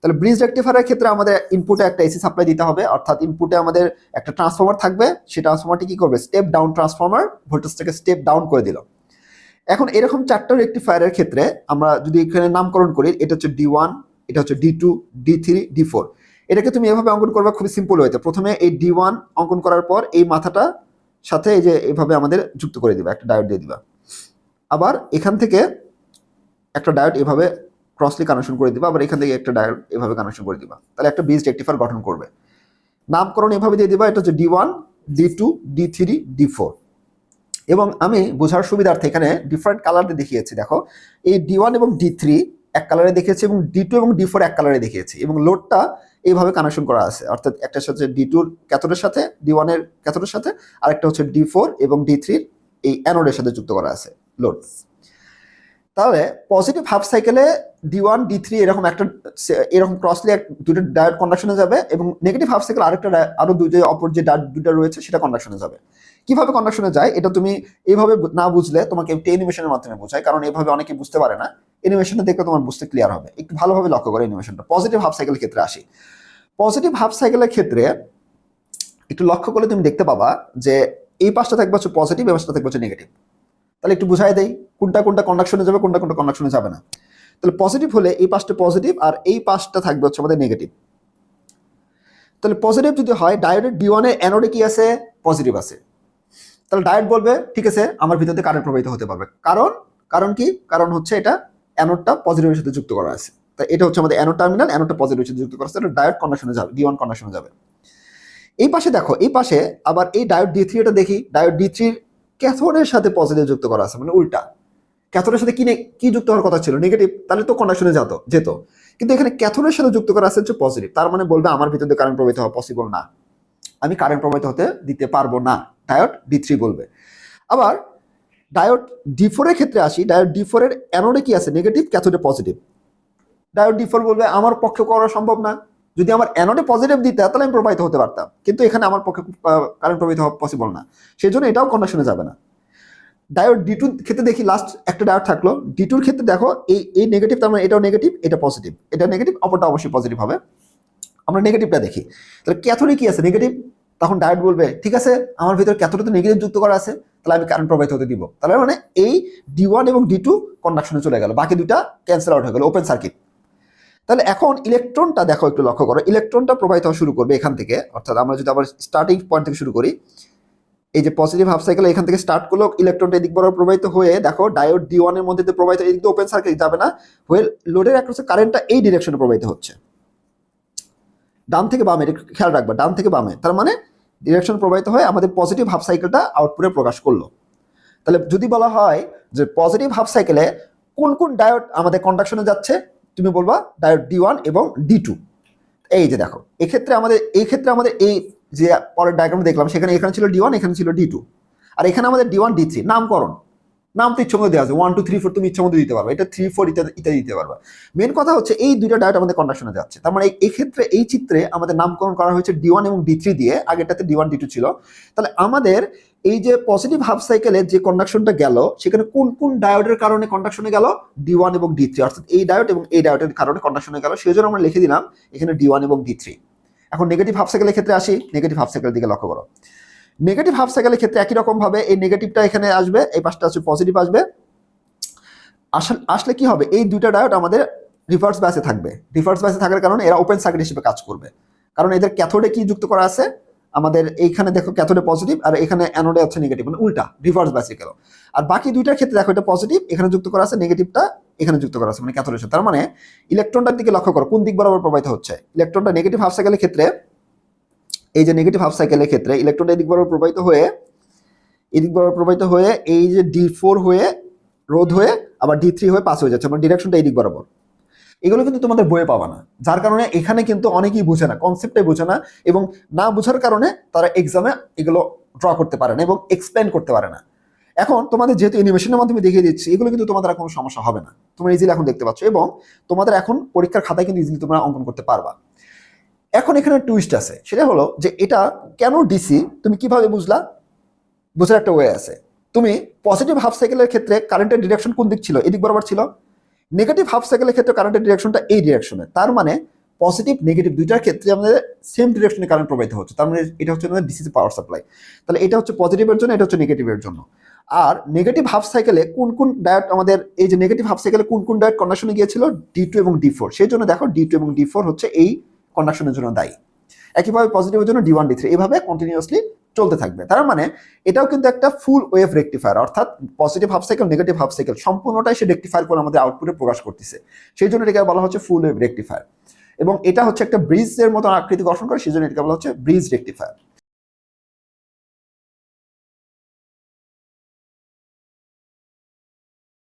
তাহলে ব্রিজ রেক্টিফায়ারের ক্ষেত্রে আমাদের ইনপুটে একটা এসি সাপ্লাই দিতে হবে। অর্থাৎ ইনপুটে আমাদের একটা ট্রান্সফর্মার থাকবে। সেই ট্রান্সফর্মারটি কি করবে? স্টেপ ডাউন ট্রান্সফর্মার ভোল্টেজটাকে স্টেপ ডাউন করে দিল। এখন এরকম চারটা রেক্টিফায়ারের ক্ষেত্রে আমরা যদি এখানে নামকরণ করি, এটা হচ্ছে ডি ওয়ান এটা হচ্ছে D two D three D four এটাকে তুমি এভাবে অঙ্কন করবে খুবই সিম্পল হয়েছে প্রথমে এই ডি ওয়ান অঙ্কন করার পর এই মাথাটা সাথে এই যে এইভাবে আমাদের যুক্ত করে দিবা, একটা ডায়োড দিয়ে দিবা। আবার এখান থেকে একটা ডায়োড এভাবে ক্রসলি কানেকশন করে দিবা, আবার এখান থেকে একটা ডায়োড এভাবে কানেকশন করে দিবা। তাহলে একটা বিজ রেক্টিফায়ার গঠন করবে। নামকরণ এভাবে দিয়ে দিবা, এটা হচ্ছে D one D two D three D four এবং আমি বোঝার সুবিধার্থে এখানে ডিফারেন্ট কালার দিয়ে দেখিয়েছি, দেখো। এই ডি ওয়ান এবং ডি থ্রি এক কালারে দেখিয়েছি এবং ডি টু এবং ডি ফোর এক কালারে দেখিয়েছি। এবং লোডটা এইভাবে কানেকশন করা আছে। অর্থাৎ একটা সাথে ডি টুর ক্যাথোডের সাথে ডি ওয়ানের ক্যাথোডের সাথে, আরেকটা হচ্ছে ডি ফোর এবং ডি থ্রির এই অ্যানোডের সাথে যুক্ত করা আছে লোড তাহলে পজিটিভ হাফ সাইকেলে ডি ওয়ান ডি থ্রি এরকম একটা, এরকম ক্রসলি এক দুটো ডায়োড কন্ডাকশনে যাবে এবং নেগেটিভ হাফ সাইকেল আরেকটা di- আরও দুটো অপর যে দুটো রয়েছে সেটা কন্ডাকশনে যাবে। কীভাবে কন্ডাকশনে যায়? এটা তুমি এইভাবে না বুঝলে তোমাকে একটি অ্যানিমেশনের মাধ্যমে বোঝায়, কারণ এইভাবে অনেকে বুঝতে পারে না। অ্যানিমেশনটা দেখলে তোমার বুঝতে ক্লিয়ার হবে। একটু ভালোভাবে লক্ষ্য করে অ্যানিমেশনটা পজিটিভ হাফ সাইকেলের ক্ষেত্রে আসি। পজিটিভ হাফ সাইকেলের ক্ষেত্রে একটু লক্ষ্য করলে তুমি দেখতে পাবা যে এই পাশটা থাকবে হচ্ছে পজিটিভ এই পাশটা থাকবে হচ্ছে নেগেটিভ তাহলে একটু বুঝাই দেই, কোনটা কোনটা কন্ডাকশনে যাবে, কোনটা কোনটা কন্ডাকশনে যাবে না। তাহলে পজিটিভ হলে এই পাশটা পজিটিভ আর এই পাশটা থাকবে হচ্ছে আমাদের নেগেটিভ তাহলে পজিটিভ যদি হয় ডায়োডের ডি ওয়ানের অ্যানোডে কি আছে? পজিটিভ আছে। তাহলে ডায়োড বলবে, ঠিক আছে, আমার ভিতরে কারেন্ট প্রবাহিত হতে পারবে। কারণ কারণ কি? কারণ হচ্ছে এটা অ্যানোডটা পজিটিভের সাথে যুক্ত করা আছে। তাই এটা হচ্ছে আমাদের অ্যানোড টার্মিনাল অ্যানোডটা পজিটিভের সাথে যুক্ত করা আছে এটা ডায়োড কন্ডাকশনে যাবে ডি ওয়ান কন্ডাকশনে যাবে। এই পাশে দেখো, এই পাশে আবার এই ডায়োড ডি থ্রি এটা দেখি ডায়োড ডি থ্রির ক্যাথোডের সাথে পজিটিভ যুক্ত করা আছে মানে উল্টা। ক্যাথোডের সাথে কি কি যুক্ত হওয়ার কথা ছিল? নেগেটিভ তাহলে তো কন্ডাকশনে যেত যেত। কিন্তু এখানে ক্যাথোডের সাথে যুক্ত করা আছে হচ্ছে পজিটিভ তার মানে বলবে আমার ভিতরে কারেন্ট প্রবাহিত হওয়া পসিবল না। আমি কারেন্ট প্রবাহিত হতে দিতে পারব না। ডায়োড ডি থ্রি বলবে। আবার ডায়োড ডি ফোরের ক্ষেত্রে আসি। ডায়োড ডি ফোরের অ্যানোডে কি আছে? নেগেটিভ ক্যাথোডে পজিটিভ ডায়োড ডি ফোর বলবে, আমার পক্ষে করা সম্ভব না। যদি আমার অ্যানোডে পজিটিভ দিতে, তাহলে আমি প্রবাহিত হতে পারতাম। কিন্তু এখানে আমার পক্ষে কারেন্ট প্রবাহিত হওয়া পসিবল না। সেই জন্য এটাও কন্ডাকশনে যাবে না। ডায়োড ডি টুর ক্ষেত্রে দেখি লাস্ট একটা ডায়োড থাকল। ডি টুর ক্ষেত্রে দেখো, এই এই নেগেটিভ তার মানে এটাও নেগেটিভ এটা পজিটিভ এটা নেগেটিভ অপরটা অবশ্যই পজিটিভ হবে। আমরা নেগেটিভটা দেখি। তাহলে ক্যাথোডে কি আছে? নেগেটিভ তখন ডায়োড বলবে, ঠিক আছে, আমার ভিতরে ক্যাথোডে তো নেগেটিভ যুক্ত করা আছে, তাহলে আমি কারেন্ট প্রবাহিত হতে দিব। তাহলে মানে এই ডি ওয়ান এবং ডি টু কন্ডাকশনে চলে গেল। বাকি দুটা ক্যান্সেল আউট হয়ে গেল ওপেন সার্কিট তাহলে এখন ইলেকট্রনটা দেখো একটু লক্ষ্য করো। ইলেকট্রনটা প্রবাহিত হওয়া শুরু করবে এখান থেকে। অর্থাৎ আমরা যদি আবার স্টার্টিং পয়েন্ট থেকে শুরু করি, এই যে পজিটিভ হাফ সাইকেল এখান থেকে স্টার্ট করল ইলেকট্রনটা এদিক বরাবর প্রবাহিত হয়ে, দেখো ডায়োড ডি ওয়ানের মধ্যে দিয়ে প্রবাহিত এদিক ওপেন সার্কিট যাবে না, হয়ে লোডের অ্যাক্রসে কারেন্টটা এই ডিরেকশনে প্রবাহিত হচ্ছে। ডান থেকে বামে খেয়াল রাখবা, ডান থেকে বামে। তার মানে ডিরেকশন প্রবাহিত হয়ে আমাদের পজিটিভ হাফ সাইকেলটা আউটপুটে প্রকাশ করল। তাহলে যদি বলা হয় যে পজিটিভ হাফ সাইকেলে কোন কোন ডায়োড আমাদের কন্ডাকশনে যাচ্ছে তুমি বলবা ডায়োড ডি ওয়ান এবং ডি টু এই যে দেখো, এক্ষেত্রে আমাদের এই ক্ষেত্রে আমাদের এই যে পরের ডায়াগ্রাম দেখলাম, সেখানে, এখানে ছিল ডি ওয়ান এখানে ছিল ডি টু আর এখানে আমাদের ডি ওয়ান ডি থ্রি নামকরণ। নাম তো ইচ্ছে মতো দেওয়া আছে। ওয়ান টু থ্রি ফোর তুমি ইচ্ছে মতো দিতে পারবে। এটা থ্রি ফোর ইত্যাদি ইত্যাদি দিতে পারবে। মেন কথা হচ্ছে, এই দুইটা ডায়েট আমাদের কন্ডাকশনে যাচ্ছে। তার মানে এই ক্ষেত্রে, এই চিত্রে আমাদের নামকরণ করা হয়েছে ডি ওয়ান এবং ডি থ্রি দিয়ে। আগেরটাতে ডি ওয়ান ডি টু ছিল। তাহলে আমাদের এই যে পজিটিভ হাফ সাইকেলের যে কন্ডাকশনটা গেল, সেখানে কোন কোন ডায়োডের কারণে কন্ডাকশনে গেল? ডি ওয়ান এবং ডি থ্রি অর্থাৎ এই ডায়োড এবং এই ডায়োডের কারণে কন্ডাকশনে গেল। সেই জন্য আমরা লিখে দিলাম, এখানে ডি ওয়ান এবং ডি থ্রি এখন নেগেটিভ হাফ সাইকেলের ক্ষেত্রে আসি। নেগেটিভ হাফ সাইকেলের দিকে লক্ষ্য করো। নেগেটিভ হাফ সাইকেলের ক্ষেত্রে একই রকম ভাবে এই নেগেটিভটা এখানে আসবে, এই পাশটা আসবে পজিটিভ আসবে। আসলে কি হবে? এই দুইটা ডায়োড আমাদের রিভার্স ব্যাসে থাকবে। রিভার্স ব্যাসে থাকার কারণে এরা ওপেন সার্কিট হিসেবে কাজ করবে। কারণ এদের ক্যাথোডে কি যুক্ত করা আছে? আমাদের এইখানে দেখো ক্যাথোডে পজিটিভ আর এখানে অ্যানোডে হচ্ছে নেগেটিভ মানে উল্টা রিভার্স ব্যাসে গেল। আর বাকি দুইটার ক্ষেত্রে দেখো এটা পজিটিভ এখানে যুক্ত করা আছে নেগেটিভটা এখানে যুক্ত করা আছে মানে ক্যাথোডের সাথে। তার মানে ইলেকট্রনটার দিকে লক্ষ্য করো, কোন দিক বরাবর প্রবাহিত হচ্ছে? ইলেকট্রনটা নেগেটিভ হাফ সাইকেলের ক্ষেত্রে এই যে নেগেটিভ হাফ সাইকেলের ক্ষেত্রে ইলেকট্রন এদিক বরাবর প্রবাহিত হয়ে এদিক বরাবর প্রবাহিত হয়ে, এই যে ডি ফোর হয়ে, রোধ হয়ে, আবার ডি থ্রি হয়ে পাস হয়ে যাচ্ছে। মানে ডিরেকশনটা এদিক বরাবর। এগুলো কিন্তু তোমাদের বইয়ে পাবা না। যার কারণে এখানে কিন্তু অনেকেই বুঝে না কনসেপ্টে বুঝে না এবং না বোঝার কারণে তারা এক্সামে এগুলো ড্র করতে পারে না এবং এক্সপ্লেন করতে পারে না। এখন তোমাদের যেহেতু অ্যানিমেশনের মাধ্যমে দেখিয়ে দিচ্ছি, এগুলো কিন্তু তোমাদের কোনো সমস্যা হবে না। তোমরা ইজিলি এখন দেখতে পাচ্ছ এবং তোমাদের এখন পরীক্ষার খাতায় কিন্তু ইজিলি তোমরা অঙ্কন করতে পারবা। এখন এখানে টুইস্ট আছে। সেটা হলো যে এটা কেন ডিসি তুমি কীভাবে বুঝলা? বোঝার একটা ওয়ে আছে। তুমি পজিটিভ হাফ সাইকেলের ক্ষেত্রে কারেন্টের ডিরেকশন কোন দিক ছিল? এদিক বরাবর ছিল। নেগেটিভ হাফ সাইকেলের ক্ষেত্রে কারেন্টের ডিরেকশনটা এই ডিরেকশনে তার মানে পজিটিভ নেগেটিভ দুইটার ক্ষেত্রে আমাদের সেম ডিরেকশনে কারেন্ট প্রবাহিত হচ্ছে। তার মানে এটা হচ্ছে আমাদের ডিসিসি পাওয়ার সাপ্লাই তাহলে এটা হচ্ছে পজিটিভের জন্য, এটা হচ্ছে নেগেটিভের জন্য। আর নেগেটিভ হাফ সাইকেলে কোন কোন ডায়ট আমাদের এই যে নেগেটিভ হাফ সাইকেলে কোন কোন ডায়ট কন্ডাকশনে গিয়েছিল? ডি টু এবং ডি ফোর সেই জন্য দেখো ডি টু এবং ডি ফোর হচ্ছে এই কন্ডাকশনের জন্য দায়ী। একইভাবে পজিটিভের জন্য ডি ওয়ান ডি থ্রি এইভাবে কন্টিনিউয়াসলি চলতে থাকবে। তার মানে এটাও কিন্তু একটা ফুল ওয়েভ রেকটিফায়ার অর্থাৎ positive half cycle negative half cycle সম্পূর্ণটাই সে রেকটিফায়ার করে আমাদের আউটপুটে প্রকাশ করতেছে। সেই জন্য এটাকে বলা হচ্ছে ফুল ওয়েভ রেকটিফায়ার এবং এটা হচ্ছে একটা ব্রিজের মতো আকৃতি গঠন করে, সেই জন্য এটাকে বলা হচ্ছে ব্রিজ রেকটিফায়ার